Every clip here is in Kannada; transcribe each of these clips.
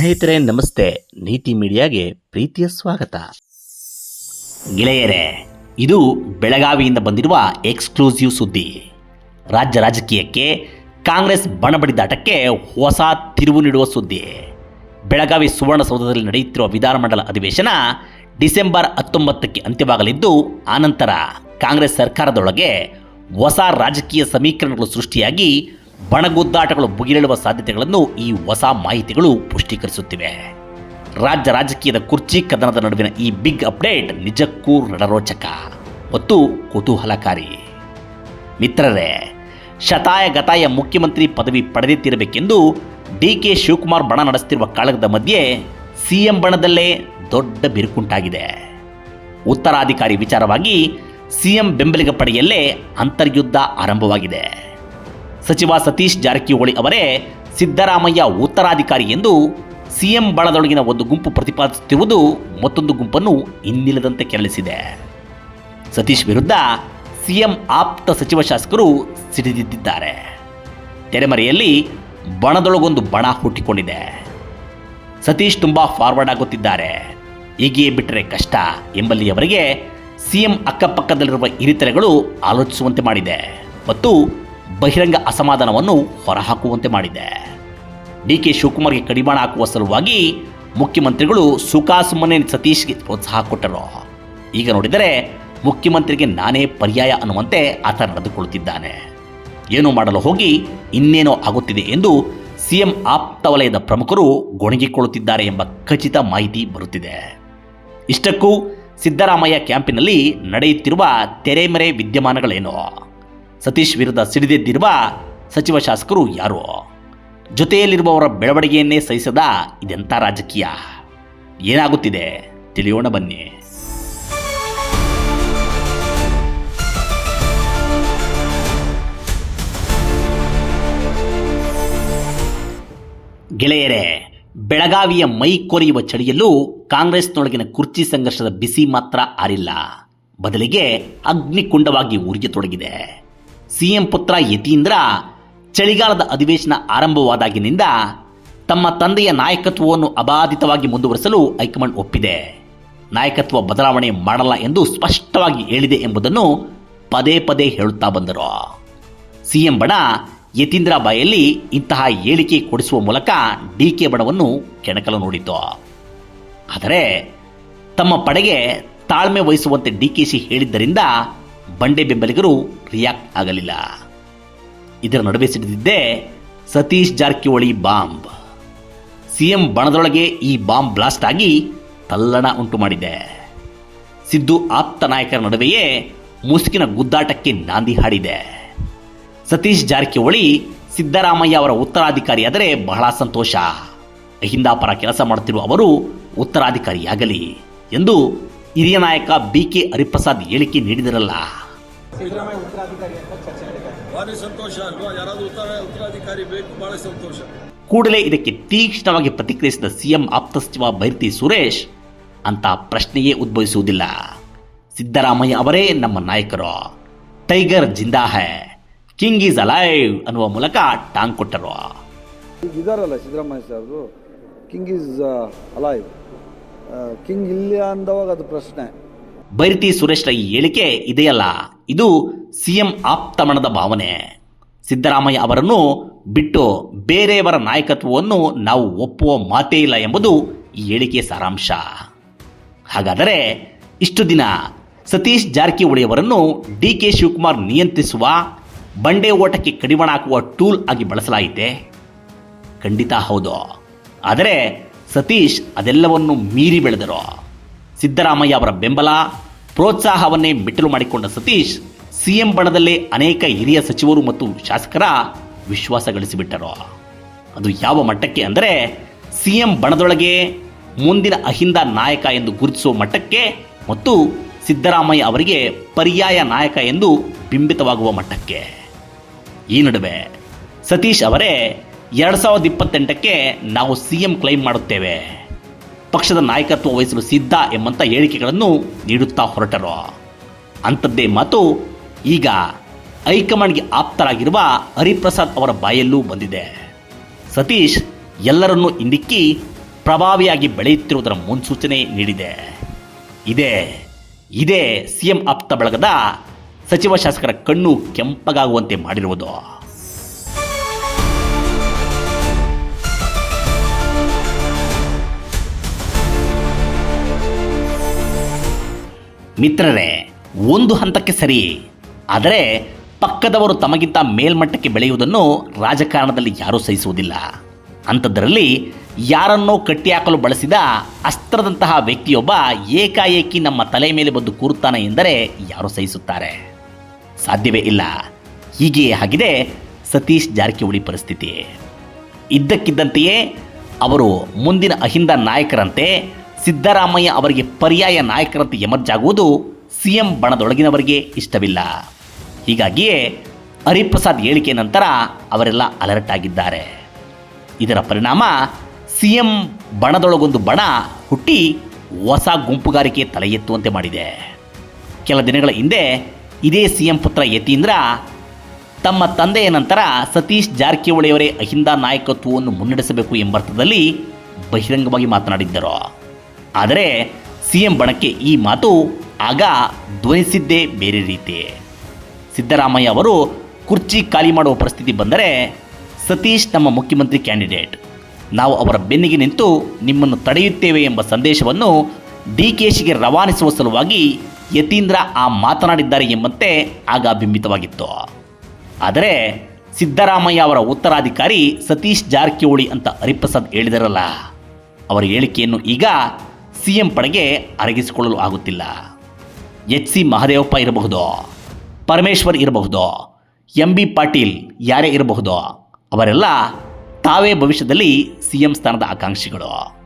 ಸ್ನೇಹಿತರೆ, ನಮಸ್ತೆ. ನೀತಿ ಮೀಡಿಯಾಗೆ ಪ್ರೀತಿಯ ಸ್ವಾಗತ. ಗೆಳೆಯರೇ, ಇದು ಬೆಳಗಾವಿಯಿಂದ ಬಂದಿರುವ ಎಕ್ಸ್ಕ್ಲೂಸಿವ್ ಸುದ್ದಿ. ರಾಜ್ಯ ರಾಜಕೀಯಕ್ಕೆ ಕಾಂಗ್ರೆಸ್ ಬಣಬಡಿದಾಟಕ್ಕೆ ಹೊಸ ತಿರುವು ನೀಡುವ ಸುದ್ದಿ. ಬೆಳಗಾವಿ ಸುವರ್ಣಸೌಧದಲ್ಲಿ ನಡೆಯುತ್ತಿರುವ ವಿಧಾನಮಂಡಲ ಅಧಿವೇಶನ ಡಿಸೆಂಬರ್ ಹತ್ತೊಂಬತ್ತಕ್ಕೆ ಅಂತ್ಯವಾಗಲಿದ್ದು, ಆನಂತರ ಕಾಂಗ್ರೆಸ್ ಸರ್ಕಾರದೊಳಗೆ ಹೊಸ ರಾಜಕೀಯ ಸಮೀಕರಣಗಳು ಸೃಷ್ಟಿಯಾಗಿ ಬಣಗುದ್ದಾಟಗಳು ಬುಗಿಲೇಳುವ ಸಾಧ್ಯತೆಗಳನ್ನು ಈ ಹೊಸ ಮಾಹಿತಿಗಳು ಪುಷ್ಟೀಕರಿಸುತ್ತಿವೆ. ರಾಜ್ಯ ರಾಜಕೀಯದ ಕುರ್ಚಿ ಕದನದ ನಡುವಿನ ಈ ಬಿಗ್ ಅಪ್ಡೇಟ್ ನಿಜಕ್ಕೂ ರಣರೋಚಕ ಮತ್ತು ಕುತೂಹಲಕಾರಿ. ಮಿತ್ರರೇ ಶತಾಯ ಗತಾಯ ಮುಖ್ಯಮಂತ್ರಿ ಪದವಿ ಪಡೆದಿತ್ತಿರಬೇಕೆಂದು ಡಿ ಕೆ ಶಿವಕುಮಾರ್ ಬಣ ನಡೆಸುತ್ತಿರುವ ಕಾಳಗದ ಮಧ್ಯೆ ಸಿಎಂ ಬಣದಲ್ಲೇ ದೊಡ್ಡ ಬಿರುಕುಂಟಾಗಿದೆ. ಉತ್ತರಾಧಿಕಾರಿ ವಿಚಾರವಾಗಿ ಸಿಎಂ ಬೆಂಬಲಿಗ ಪಡೆಯಲ್ಲೇ ಅಂತರ್ಯುದ್ಧ ಆರಂಭವಾಗಿದೆ. ಸಚಿವ ಸತೀಶ್ ಜಾರಕಿಹೊಳಿ ಅವರೇ ಸಿದ್ದರಾಮಯ್ಯ ಉತ್ತರಾಧಿಕಾರಿ ಎಂದು ಸಿಎಂ ಬಳದೊಳಗಿನ ಒಂದು ಗುಂಪು ಪ್ರತಿಪಾದಿಸುತ್ತಿರುವುದು ಮತ್ತೊಂದು ಗುಂಪನ್ನು ಇನ್ನಿಲ್ಲದಂತೆ ಕೆರಳಿಸಿದೆ. ಸತೀಶ್ ವಿರುದ್ಧ ಸಿಎಂ ಆಪ್ತ ಸಚಿವ ಶಾಸಕರು ಸಿಡಿದಿದ್ದಾರೆ ತೆರೆಮರೆಯಲ್ಲಿ ಬಣದೊಳಗೊಂದು ಬಣ ಹುಟ್ಟಿಕೊಂಡಿದೆ. ಸತೀಶ್ ತುಂಬ ಫಾರ್ವರ್ಡ್ ಆಗುತ್ತಿದ್ದಾರೆ. ಹೀಗೆಯೇ ಬಿಟ್ಟರೆ ಕಷ್ಟ ಎಂಬಲ್ಲಿ ಅವರಿಗೆ ಸಿಎಂ ಅಕ್ಕಪಕ್ಕದಲ್ಲಿರುವ ಹಿರಿತೆರೆಗಳು ಆಲೋಚಿಸುವಂತೆ ಮಾಡಿದೆ. ಮತ್ತು ಬಹಿರಂಗ ಅಸಮಾಧಾನವನ್ನು ಹೊರಹಾಕುವಂತೆ ಮಾಡಿದೆ. ಡಿ ಕೆ ಶಿವಕುಮಾರ್ಗೆ ಕಡಿವಾಣ ಹಾಕುವ ಸಲುವಾಗಿ ಮುಖ್ಯಮಂತ್ರಿಗಳು ಸುಖಾಸುಮ್ಮನೆ ಸತೀಶ್ಗೆ ಪ್ರೋತ್ಸಾಹ ಕೊಟ್ಟರು. ಈಗ ನೋಡಿದರೆ ಮುಖ್ಯಮಂತ್ರಿಗೆ ನಾನೇ ಪರ್ಯಾಯ ಅನ್ನುವಂತೆ ಆತ ನಡೆದುಕೊಳ್ಳುತ್ತಿದ್ದಾನೆ. ಏನು ಮಾಡಲು ಹೋಗಿ ಇನ್ನೇನೋ ಆಗುತ್ತಿದೆ ಎಂದು ಸಿಎಂ ಆಪ್ತ ವಲಯದ ಪ್ರಮುಖರು ಗೊಣಗಿಕೊಳ್ಳುತ್ತಿದ್ದಾರೆ ಎಂಬ ಖಚಿತ ಮಾಹಿತಿ ಬರುತ್ತಿದೆ. ಇಷ್ಟಕ್ಕೂ ಸಿದ್ದರಾಮಯ್ಯ ಕ್ಯಾಂಪಿನಲ್ಲಿ ನಡೆಯುತ್ತಿರುವ ತೆರೆಮರೆ ವಿದ್ಯಮಾನಗಳೇನು? ಸತೀಶ್ ವಿರುದ್ಧ ಸಿಡಿದೆದ್ದಿರುವ ಸಚಿವ ಶಾಸಕರು ಯಾರು? ಜೊತೆಯಲ್ಲಿರುವವರ ಬೆಳವಣಿಗೆಯನ್ನೇ ಸಹಿಸದ ಇದೆಂಥ ರಾಜಕೀಯ? ಏನಾಗುತ್ತಿದೆ? ತಿಳಿಯೋಣ ಬನ್ನಿ. ಗೆಳೆಯರೇ, ಬೆಳಗಾವಿಯ ಮೈ ಕೊರೆಯುವ ಚಳಿಯಲ್ಲೂ ಕಾಂಗ್ರೆಸ್ನೊಳಗಿನ ಕುರ್ಚಿ ಸಂಘರ್ಷದ ಬಿಸಿ ಮಾತ್ರ ಆರಿಲ್ಲ. ಬದಲಿಗೆ ಅಗ್ನಿಕುಂಡವಾಗಿ ಉರಿಯತೊಡಗಿದೆ. ಸಿಎಂ ಪುತ್ರ ಯತೀಂದ್ರ ಚಳಿಗಾಲದ ಅಧಿವೇಶನ ಆರಂಭವಾದಾಗಿನಿಂದ ತಮ್ಮ ತಂದೆಯ ನಾಯಕತ್ವವನ್ನು ಅಬಾಧಿತವಾಗಿ ಮುಂದುವರಿಸಲು ಹೈಕಮಾಂಡ್ ಒಪ್ಪಿದೆ. ನಾಯಕತ್ವ ಬದಲಾವಣೆ ಮಾಡಲ್ಲ ಎಂದು ಸ್ಪಷ್ಟವಾಗಿ ಹೇಳಿದೆ ಎಂಬುದನ್ನು ಪದೇ ಪದೇ ಹೇಳುತ್ತಾ ಬಂದರು. ಸಿಎಂ ಬಣ ಯತೀಂದ್ರ ಬಾಯಲ್ಲಿ ಇಂತಹ ಹೇಳಿಕೆ ಕೊಡಿಸುವ ಮೂಲಕ ಡಿ ಕೆ ಬಣವನ್ನು ಕೆಣಕಲು ನೋಡಿತು. ಆದರೆ ತಮ್ಮ ಪಡೆಗೆ ತಾಳ್ಮೆ ವಹಿಸುವಂತೆ ಡಿ ಕೆ ಸಿ ಹೇಳಿದ್ದರಿಂದ ಬಂಡೆ ಬೆಂಬಲಿಗರು ರಿಯಾಕ್ಟ್ ಆಗಲಿಲ್ಲ. ಇದರ ನಡುವೆ ಸಿಡಿದಿದ್ದೇ ಸತೀಶ್ ಜಾರಕಿಹೊಳಿ ಬಾಂಬ್. ಸಿಎಂ ಬಣದೊಳಗೆ ಈ ಬಾಂಬ್ ಬ್ಲಾಸ್ಟ್ ಆಗಿ ತಲ್ಲಣ ಉಂಟು ಮಾಡಿದೆ. ಸಿದ್ದು ಆಪ್ತ ನಾಯಕರ ನಡುವೆಯೇ ಮುಸುಕಿನ ಗುದ್ದಾಟಕ್ಕೆ ನಾಂದಿ ಹಾಡಿದೆ. ಸತೀಶ್ ಜಾರಕಿಹೊಳಿ ಸಿದ್ದರಾಮಯ್ಯ ಅವರ ಉತ್ತರಾಧಿಕಾರಿಯಾದರೆ ಬಹಳ ಸಂತೋಷ. ಅಹಿಂದಾಪರ ಕೆಲಸ ಮಾಡುತ್ತಿರುವ ಅವರು ಉತ್ತರಾಧಿಕಾರಿಯಾಗಲಿ ಎಂದು ಹಿರಿಯ ನಾಯಕ ಬಿ ಕೆ ಹರಿಪ್ರಸಾದ್ ಹೇಳಿಕೆ ನೀಡಿದರಲ್ಲ. ಭಾರಿ ಸಂತೋಷ ಅಲ್ವಾ? ಯಾರಾದ್ರೂ ಉತ್ತರ ಉತ್ತರಾಧಿಕಾರಿ ಬೇಕು ಬಹಳ ಸಂತೋಷ. ಕೂಡಲೇ ಇದಕ್ಕೆ ತೀಕ್ಷ್ಣವಾಗಿ ಪ್ರತಿಕ್ರಿಯಿಸಿದ ಸಿಎಂ ಆಪ್ತ ಸಚಿವ ಬೈರ್ತಿ ಸುರೇಶ್ ಅಂತ ಪ್ರಶ್ನೆಯೇ ಉದ್ಭವಿಸುವುದಿಲ್ಲ. ಸಿದ್ದರಾಮಯ್ಯ ಅವರೇ ನಮ್ಮ ನಾಯಕರು. Tiger Zinda Hai king is alive ಅನ್ನುವ ಮೂಲಕ ಟಾಂಗ್ ಕೊಟ್ಟರು. ಇದಾರಲ್ಲ Siddaramaiah sir king is alive. King ಇಲ್ಲ ಅಂದವಾಗ ಅದು ಪ್ರಶ್ನೆ. ಬೈರತಿ ಸುರೇಶ್ರ ಈ ಹೇಳಿಕೆ ಇದೆಯಲ್ಲ, ಇದು ಸಿಎಂ ಆಪ್ತಮಣದ ಭಾವನೆ. ಸಿದ್ದರಾಮಯ್ಯ ಅವರನ್ನು ಬಿಟ್ಟು ಬೇರೆಯವರ ನಾಯಕತ್ವವನ್ನು ನಾವು ಒಪ್ಪುವ ಮಾತೇ ಇಲ್ಲ ಎಂಬುದು ಈ ಹೇಳಿಕೆಯ ಸಾರಾಂಶ. ಹಾಗಾದರೆ ಇಷ್ಟು ದಿನ ಸತೀಶ್ ಜಾರಕಿಹೊಳಿ ಅವರನ್ನು ಡಿ ಕೆ ಶಿವಕುಮಾರ್ ನಿಯಂತ್ರಿಸುವ, ಬಂಡೆ ಓಟಕ್ಕೆ ಕಡಿವಾಣ ಹಾಕುವ ಟೂಲ್ ಆಗಿ ಬಳಸಲಾಯಿತೆ? ಖಂಡಿತ ಹೌದು. ಆದರೆ ಸತೀಶ್ ಅದೆಲ್ಲವನ್ನು ಮೀರಿ ಬೆಳೆದರು. ಸಿದ್ದರಾಮಯ್ಯ ಅವರ ಬೆಂಬಲ, ಪ್ರೋತ್ಸಾಹವನ್ನೇ ಮೆಟ್ಟಲು ಮಾಡಿಕೊಂಡ ಸತೀಶ್ ಸಿಎಂ ಬಣದಲ್ಲೇ ಅನೇಕ ಹಿರಿಯ ಸಚಿವರು ಮತ್ತು ಶಾಸಕರ ವಿಶ್ವಾಸ ಗಳಿಸಿಬಿಟ್ಟರು ಅದು ಯಾವ ಮಟ್ಟಕ್ಕೆ ಅಂದರೆ ಸಿಎಂ ಬಣದೊಳಗೆ ಮುಂದಿನ ಅಹಿಂದ ನಾಯಕ ಎಂದು ಗುರುತಿಸುವ ಮಟ್ಟಕ್ಕೆ ಮತ್ತು ಸಿದ್ದರಾಮಯ್ಯ ಅವರಿಗೆ ಪರ್ಯಾಯ ನಾಯಕ ಎಂದು ಬಿಂಬಿತವಾಗುವ ಮಟ್ಟಕ್ಕೆ. ಈ ನಡುವೆ ಸತೀಶ್ ಅವರೇ ಎರಡು ಸಾವಿರದ ಇಪ್ಪತ್ತೆಂಟಕ್ಕೆ ನಾವು ಸಿ ಎಂ ಕ್ಲೈಮ್ ಮಾಡುತ್ತೇವೆ. ಪಕ್ಷದ ನಾಯಕತ್ವ ವಹಿಸಲು ಸಿದ್ಧ ಎಂಬಂಥ ಹೇಳಿಕೆಗಳನ್ನು ನೀಡುತ್ತಾ ಹೊರಟರು. ಅಂಥದ್ದೇ ಮಾತು ಈಗ ಹೈಕಮಾಂಡ್ಗೆ ಆಪ್ತರಾಗಿರುವ ಹರಿಪ್ರಸಾದ್ ಅವರ ಬಾಯಲ್ಲೂ ಬಂದಿದೆ. ಸತೀಶ್ ಎಲ್ಲರನ್ನೂ ಹಿಂದಿಕ್ಕಿ ಪ್ರಭಾವಿಯಾಗಿ ಬೆಳೆಯುತ್ತಿರುವುದರ ಮುನ್ಸೂಚನೆ ನೀಡಿದೆ. ಇದೇ ಇದೇ ಸಿಎಂ ಆಪ್ತ ಬಳಗದ ಸಚಿವ ಶಾಸಕರ ಕಣ್ಣು ಕೆಂಪಗಾಗುವಂತೆ ಮಾಡಿರುವುದು. ಮಿತ್ರರೇ, ಒಂದು ಹಂತಕ್ಕೆ ಸರಿ. ಆದರೆ ಪಕ್ಕದವರು ತಮಗಿಂತ ಮೇಲ್ಮಟ್ಟಕ್ಕೆ ಬೆಳೆಯುವುದನ್ನು ರಾಜಕಾರಣದಲ್ಲಿ ಯಾರೂ ಸಹಿಸುವುದಿಲ್ಲ. ಅಂಥದ್ದರಲ್ಲಿ ಯಾರನ್ನೋ ಕಟ್ಟಿಹಾಕಲು ಬಳಸಿದ ಅಸ್ತ್ರದಂತಹ ವ್ಯಕ್ತಿಯೊಬ್ಬ ಏಕಾಏಕಿ ನಮ್ಮ ತಲೆ ಮೇಲೆ ಬಂದು ಕೂರುತ್ತಾನೆ ಎಂದರೆ ಯಾರು ಸಹಿಸುತ್ತಾರೆ. ಸಾಧ್ಯವೇ ಇಲ್ಲ. ಹೀಗೆಯೇ ಆಗಿದೆ ಸತೀಶ್ ಜಾರಕಿಹೊಳಿ ಪರಿಸ್ಥಿತಿ. ಇದ್ದಕ್ಕಿದ್ದಂತೆಯೇ ಅವರು ಮುಂದಿನ ಅಹಿಂದ ನಾಯಕರಂತೆ ಸಿದ್ದರಾಮಯ್ಯ ಅವರಿಗೆ ಪರ್ಯಾಯ ನಾಯಕರಂತೆ ಎಮರ್ಜ್ ಆಗುವುದು ಸಿಎಂ ಬಣದೊಳಗಿನವರಿಗೆ ಇಷ್ಟವಿಲ್ಲ. ಹೀಗಾಗಿಯೇ ಹರಿಪ್ರಸಾದ್ ಹೇಳಿಕೆ ನಂತರ ಅವರೆಲ್ಲ ಅಲರ್ಟ್ ಆಗಿದ್ದಾರೆ. ಇದರ ಪರಿಣಾಮ ಸಿಎಂ ಬಣದೊಳಗೊಂದು ಬಣ ಹುಟ್ಟಿ ಹೊಸ ಗುಂಪುಗಾರಿಕೆ ತಲೆ ಎತ್ತುವಂತೆ ಮಾಡಿದೆ. ಕೆಲ ದಿನಗಳ ಹಿಂದೆ ಇದೇ ಸಿಎಂ ಪುತ್ರ ಯತೀಂದ್ರ ತಮ್ಮ ತಂದೆಯ ನಂತರ ಸತೀಶ್ ಜಾರಕಿಹೊಳಿಯವರೇ ಅಹಿಂದ ನಾಯಕತ್ವವನ್ನು ಮುನ್ನಡೆಸಬೇಕು ಎಂಬರ್ಥದಲ್ಲಿ ಬಹಿರಂಗವಾಗಿ ಮಾತನಾಡಿದ್ದರು. ಆದರೆ ಸಿಎಂ ಬಣಕ್ಕೆ ಈ ಮಾತು ಆಗ ಧ್ವನಿಸಿದ್ದೇ ಬೇರೆ ರೀತಿ. ಸಿದ್ದರಾಮಯ್ಯ ಅವರು ಕುರ್ಚಿ ಖಾಲಿ ಮಾಡುವ ಪರಿಸ್ಥಿತಿ ಬಂದರೆ ಸತೀಶ್ ನಮ್ಮ ಮುಖ್ಯಮಂತ್ರಿ ಕ್ಯಾಂಡಿಡೇಟ್. ನಾವು ಅವರ ಬೆನ್ನಿಗೆ ನಿಂತು ನಿಮ್ಮನ್ನು ತಡೆಯುತ್ತೇವೆ ಎಂಬ ಸಂದೇಶವನ್ನು ಡಿ ಕೆ ಶಿಗೆ ರವಾನಿಸುವ ಸಲುವಾಗಿ ಯತೀಂದ್ರ ಆ ಮಾತನಾಡಿದ್ದಾರೆ ಎಂಬಂತೆ ಆಗ ಬಿಂಬಿತವಾಗಿತ್ತು. ಆದರೆ ಸಿದ್ದರಾಮಯ್ಯ ಅವರ ಉತ್ತರಾಧಿಕಾರಿ ಸತೀಶ್ ಜಾರಕಿಹೊಳಿ ಅಂತ ಹರಿಪ್ರಸಾದ್ ಹೇಳಿದರಲ್ಲ. ಅವರ ಹೇಳಿಕೆಯನ್ನು ಈಗ ಸಿ ಎಂ ಪಡೆಗೆ ಅರಗಿಸಿಕೊಳ್ಳಲು ಆಗುತ್ತಿಲ್ಲ. ಎಚ್ ಸಿ ಮಹದೇವಪ್ಪ ಇರಬಹುದು? ಪರಮೇಶ್ವರ್ ಇರಬಹುದು? ಎಂ ಬಿ ಪಾಟೀಲ್ ಯಾರೇ ಇರಬಹುದು? ಅವರೆಲ್ಲ ತಾವೇ ಭವಿಷ್ಯದಲ್ಲಿ ಸಿಎಂ ಸ್ಥಾನದ ಆಕಾಂಕ್ಷಿಗಳು.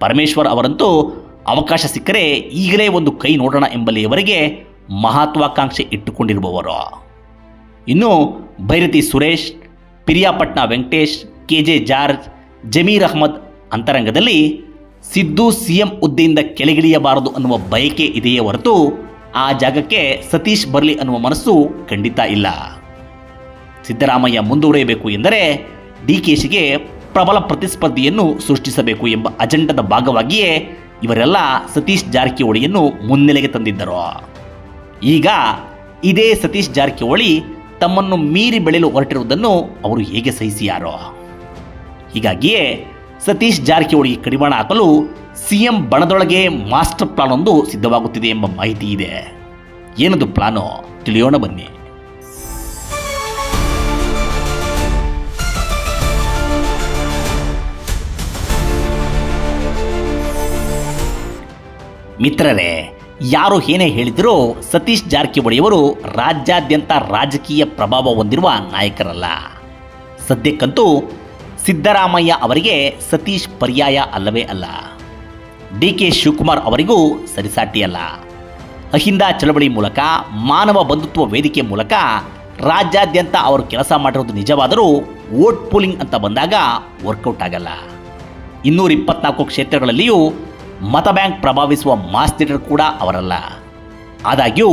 ಪರಮೇಶ್ವರ್ ಅವರಂತೂ ಅವಕಾಶ ಸಿಕ್ಕರೆ ಈಗಲೇ ಒಂದು ಕೈ ನೋಡೋಣ ಎಂಬಲ್ಲಿಯವರೆಗೆ ಮಹತ್ವಾಕಾಂಕ್ಷೆ ಇಟ್ಟುಕೊಂಡಿರುವವರು. ಇನ್ನು Byrathi Suresh, Piriyapatna Venkatesh, K J George, Zameer Ahmed ಅಂತರಂಗದಲ್ಲಿ ಸಿದ್ದು ಸಿಎಂ ಹುದ್ದೆಯಿಂದ ಕೆಳಗಿಳಿಯಬಾರದು ಅನ್ನುವ ಬಯಕೆ ಇದೆಯೇ ಹೊರತು ಆ ಜಾಗಕ್ಕೆ ಸತೀಶ್ ಬರಲಿ ಅನ್ನುವ ಮನಸ್ಸು ಖಂಡಿತ ಇಲ್ಲ. ಸಿದ್ದರಾಮಯ್ಯ ಮುಂದುವರಿಯಬೇಕು ಎಂದರೆ ಡಿ ಕೆ ಶಿಗೆ ಪ್ರಬಲ ಪ್ರತಿಸ್ಪರ್ಧಿಯನ್ನು ಸೃಷ್ಟಿಸಬೇಕು ಎಂಬ ಅಜೆಂಡದ ಭಾಗವಾಗಿಯೇ ಇವರೆಲ್ಲ ಸತೀಶ್ ಜಾರಕಿಹೊಳಿಯನ್ನು ಮುನ್ನೆಲೆಗೆ ತಂದಿದ್ದರು. ಈಗ ಇದೇ ಸತೀಶ್ ಜಾರಕಿಹೊಳಿ ತಮ್ಮನ್ನು ಮೀರಿ ಬೆಳೆಯಲು ಹೊರಟಿರುವುದನ್ನು ಅವರು ಹೇಗೆ ಸಹಿಸಿಯಾರೋ. ಹೀಗಾಗಿಯೇ ಸತೀಶ್ ಜಾರಕಿಹೊಳಿಗೆ ಕಡಿವಾಣ ಹಾಕಲು ಸಿಎಂ ಬಣದೊಳಗೆ ಮಾಸ್ಟರ್ ಪ್ಲಾನ್ ಒಂದು ಸಿದ್ಧವಾಗುತ್ತಿದೆ ಎಂಬ ಮಾಹಿತಿ ಇದೆ. ಏನದು ಪ್ಲಾನು? ತಿಳಿಯೋಣ ಬನ್ನಿ. ಮಿತ್ರರೇ, ಯಾರು ಏನೇ ಹೇಳಿದರೂ ಸತೀಶ್ ಜಾರಕಿಹೊಳಿಯವರು ರಾಜ್ಯಾದ್ಯಂತ ರಾಜಕೀಯ ಪ್ರಭಾವ ಹೊಂದಿರುವ ನಾಯಕರಲ್ಲ. ಸದ್ಯಕ್ಕಂತೂ ಸಿದ್ದರಾಮಯ್ಯ ಅವರಿಗೆ ಸತೀಶ್ ಪರ್ಯಾಯ ಅಲ್ಲವೇ ಅಲ್ಲ. ಡಿ ಕೆ ಶಿವಕುಮಾರ್ ಅವರಿಗೂ ಸರಿಸಾಟಿಯಲ್ಲ ಅಹಿಂದ ಚಳವಳಿ ಮೂಲಕ, ಮಾನವ ಬಂಧುತ್ವ ವೇದಿಕೆ ಮೂಲಕ ರಾಜ್ಯಾದ್ಯಂತ ಅವರು ಕೆಲಸ ಮಾಡಿರೋದು ನಿಜವಾದರೂ ವೋಟ್ ಪೂಲಿಂಗ್ ಅಂತ ಬಂದಾಗ ವರ್ಕೌಟ್ ಆಗಲ್ಲ. ಇನ್ನೂರ ಇಪ್ಪತ್ನಾಲ್ಕು ಕ್ಷೇತ್ರಗಳಲ್ಲಿಯೂ ಮತ ಬ್ಯಾಂಕ್ ಪ್ರಭಾವಿಸುವ ಮಾಸ್ ಲೀಡರ್ ಕೂಡ ಅವರಲ್ಲ. ಆದಾಗ್ಯೂ,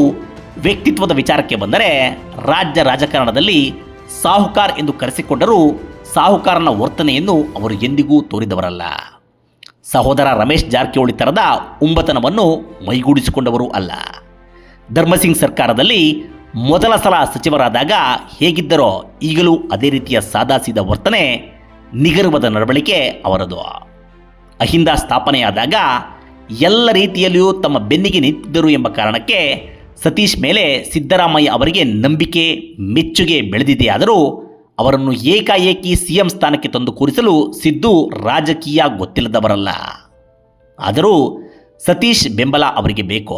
ವ್ಯಕ್ತಿತ್ವದ ವಿಚಾರಕ್ಕೆ ಬಂದರೆ ರಾಜ್ಯ ರಾಜಕಾರಣದಲ್ಲಿ ಸಾಹುಕಾರ್ ಎಂದು ಕರೆಸಿಕೊಂಡರೂ ಸಾಹುಕಾರನ ವರ್ತನೆಯನ್ನು ಅವರು ಎಂದಿಗೂ ತೋರಿದವರಲ್ಲ. ಸಹೋದರ ರಮೇಶ್ ಜಾರಕಿಹೊಳಿ ತರದ ಉಂಬತನವನ್ನು ಮೈಗೂಡಿಸಿಕೊಂಡವರು ಅಲ್ಲ. ಧರ್ಮಸಿಂಗ್ ಸರ್ಕಾರದಲ್ಲಿ ಮೊದಲ ಸಲ ಸಚಿವರಾದಾಗ ಹೇಗಿದ್ದರೋ ಈಗಲೂ ಅದೇ ರೀತಿಯ ಸಾದಾಸೀದ ವರ್ತನೆ ನಿಗರ್ವದ ನಡವಳಿಕೆ ಅವರದು. ಅಹಿಂದ ಸ್ಥಾಪನೆಯಾದಾಗ ಎಲ್ಲ ರೀತಿಯಲ್ಲಿಯೂ ತಮ್ಮ ಬೆನ್ನಿಗೆ ನಿಂತಿದ್ದರು ಎಂಬ ಕಾರಣಕ್ಕೆ ಸತೀಶ್ ಮೇಲೆ ಸಿದ್ದರಾಮಯ್ಯ ಅವರಿಗೆ ನಂಬಿಕೆ, ಮೆಚ್ಚುಗೆ ಬೆಳೆದಿದೆಯಾದರೂ ಅವರನ್ನು ಏಕಾಏಕಿ ಸಿಎಂ ಸ್ಥಾನಕ್ಕೆ ತಂದು ಕೂರಿಸಲು ಸಿದ್ದು ರಾಜಕೀಯ ಗೊತ್ತಿಲ್ಲದವರಲ್ಲ. ಆದರೂ ಸತೀಶ್ ಬೆಂಬಲ ಅವರಿಗೆ ಬೇಕು.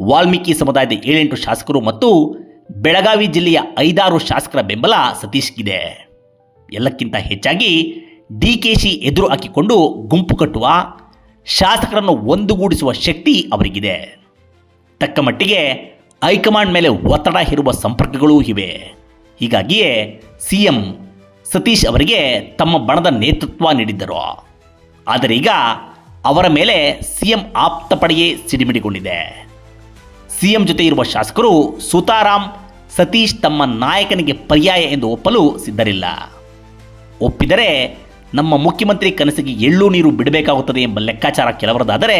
ವಾಲ್ಮೀಕಿ ಸಮುದಾಯದ ಏಳೆಂಟು ಶಾಸಕರು ಮತ್ತು ಬೆಳಗಾವಿ ಜಿಲ್ಲೆಯ ಐದಾರು ಶಾಸಕರ ಬೆಂಬಲ ಸತೀಶ್ಗಿದೆ. ಎಲ್ಲಕ್ಕಿಂತ ಹೆಚ್ಚಾಗಿ ಡಿ ಕೆ ಶಿ ಎದುರು ಹಾಕಿಕೊಂಡು ಗುಂಪು ಕಟ್ಟುವ, ಶಾಸಕರನ್ನು ಒಂದುಗೂಡಿಸುವ ಶಕ್ತಿ ಅವರಿಗಿದೆ. ತಕ್ಕ ಮಟ್ಟಿಗೆ ಹೈಕಮಾಂಡ್ ಮೇಲೆ ಒತ್ತಡ ಹೇರುವ ಸಂಪರ್ಕಗಳೂ ಇವೆ. ಹೀಗಾಗಿಯೇ ಸಿ ಎಂ ಸತೀಶ್ ಅವರಿಗೆ ತಮ್ಮ ಬಣದ ನೇತೃತ್ವ ನೀಡಿದ್ದರು. ಆದರೆ ಈಗ ಅವರ ಮೇಲೆ ಸಿ ಎಂ ಆಪ್ತ ಪಡೆಯೇ ಸಿಡಿಮಿಡಿಗೊಂಡಿದೆ. ಸಿಎಂ ಜೊತೆ ಇರುವ ಶಾಸಕರು ಸುತಾರಾಮ್ ಸತೀಶ್ ತಮ್ಮ ನಾಯಕನಿಗೆ ಪರ್ಯಾಯ ಎಂದು ಒಪ್ಪಲು ಸಿದ್ಧರಿಲ್ಲ. ಒಪ್ಪಿದರೆ ನಮ್ಮ ಮುಖ್ಯಮಂತ್ರಿ ಕನಸಿಗೆ ಎಳ್ಳು ನೀರು ಬಿಡಬೇಕಾಗುತ್ತದೆ ಎಂಬ ಲೆಕ್ಕಾಚಾರ ಕೆಲವರದಾದರೆ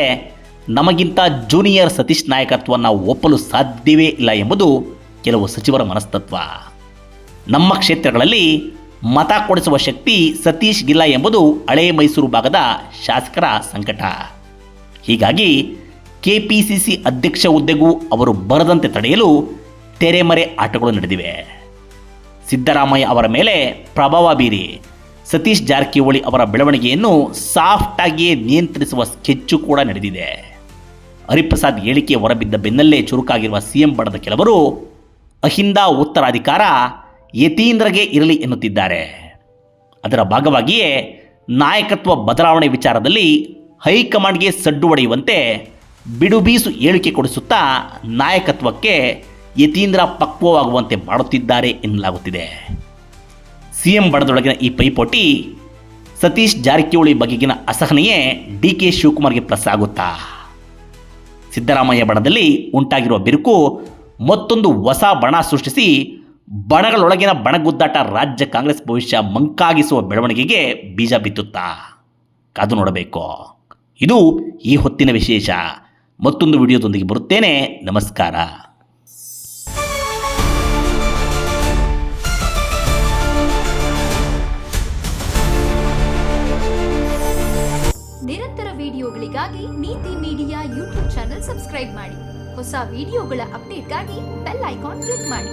ನಮಗಿಂತ ಜೂನಿಯರ್ ಸತೀಶ್ ನಾಯಕತ್ವ ನಾವು ಒಪ್ಪಲು ಸಾಧ್ಯವೇ ಇಲ್ಲ ಎಂಬುದು ಕೆಲವು ಸಚಿವರ ಮನಸ್ತತ್ವ. ನಮ್ಮ ಕ್ಷೇತ್ರಗಳಲ್ಲಿ ಮತ ಕೊಡಿಸುವ ಶಕ್ತಿ ಸತೀಶ್ಗಿಲ್ಲ ಎಂಬುದು ಹಳೆ ಮೈಸೂರು ಭಾಗದ ಶಾಸಕರ ಸಂಕಟ. ಹೀಗಾಗಿ ಕೆಪಿಸಿಸಿ ಅಧ್ಯಕ್ಷ ಹುದ್ದೆಗೂ ಅವರು ಬರದಂತೆ ತಡೆಯಲು ತೆರೆಮರೆ ಆಟಗಳು ನಡೆದಿವೆ. ಸಿದ್ದರಾಮಯ್ಯ ಅವರ ಮೇಲೆ ಪ್ರಭಾವ ಬೀರಿ ಸತೀಶ್ ಜಾರಕಿಹೊಳಿ ಅವರ ಬೆಳವಣಿಗೆಯನ್ನು ಸಾಫ್ಟಾಗಿಯೇ ನಿಯಂತ್ರಿಸುವ ಸ್ಕೆಚ್ಚು ಕೂಡ ನಡೆದಿದೆ. ಹರಿಪ್ರಸಾದ್ ಹೇಳಿಕೆ ಹೊರಬಿದ್ದ ಬೆನ್ನಲ್ಲೇ ಚುರುಕಾಗಿರುವ ಸಿಎಂ ಬಣದ ಕೆಲವರು ಅಹಿಂದ ಉತ್ತರಾಧಿಕಾರ ಯತೀಂದ್ರಗೆ ಇರಲಿ ಎನ್ನುತ್ತಿದ್ದಾರೆ. ಅದರ ಭಾಗವಾಗಿಯೇ ನಾಯಕತ್ವ ಬದಲಾವಣೆ ವಿಚಾರದಲ್ಲಿ ಹೈಕಮಾಂಡ್ಗೆ ಸಡ್ಡು ಹೊಡೆಯುವಂತೆ ಬಿಡುಬೀಸು ಹೇಳಿಕೆ ಕೊಡಿಸುತ್ತಾ ನಾಯಕತ್ವಕ್ಕೆ ಯತೀಂದ್ರ ಪಕ್ವವಾಗುವಂತೆ ಮಾಡುತ್ತಿದ್ದಾರೆ ಎನ್ನಲಾಗುತ್ತಿದೆ. ಸಿಎಂ ಬಡದೊಳಗಿನ ಈ ಪೈಪೋಟಿ ಸತೀಶ್ ಜಾರಕಿಹೊಳಿ ಬಗೆಗಿನ ಅಸಹನೆಯೇ ಡಿ ಕೆ ಶಿವಕುಮಾರ್ಗೆ ಪ್ಲಸ್ ಆಗುತ್ತಾ ಸಿದ್ದರಾಮಯ್ಯ ಬಣದಲ್ಲಿ ಉಂಟಾಗಿರುವ ಬಿರುಕು ಮತ್ತೊಂದು ಹೊಸ ಬಣ ಸೃಷ್ಟಿಸಿ ಬಣಗಳೊಳಗಿನ ಬಣಗುದ್ದಾಟ ರಾಜ್ಯ ಕಾಂಗ್ರೆಸ್ ಭವಿಷ್ಯ ಮಂಕಾಗಿಸುವ ಬೆಳವಣಿಗೆಗೆ ಬೀಜ ಬಿತ್ತುತ್ತಾ? ಕಾದು ನೋಡಬೇಕು. ಇದು ಈ ಹೊತ್ತಿನ ವಿಶೇಷ. ಮತ್ತೊಂದು ವಿಡಿಯೋದೊಂದಿಗೆ ಬರುತ್ತೇನೆ. ನಮಸ್ಕಾರ. ನಿರಂತರ ವಿಡಿಯೋಗಳಿಗಾಗಿ ನೀತಿ ಮೀಡಿಯಾ ಯೂಟ್ಯೂಬ್ ಚಾನೆಲ್ ಸಬ್ಸ್ಕ್ರೈಬ್ ಮಾಡಿ. ಹೊಸ ವಿಡಿಯೋಗಳ ಅಪ್ಡೇಟ್ಗಾಗಿ ಬೆಲ್ ಐಕಾನ್ ಕ್ಲಿಕ್ ಮಾಡಿ.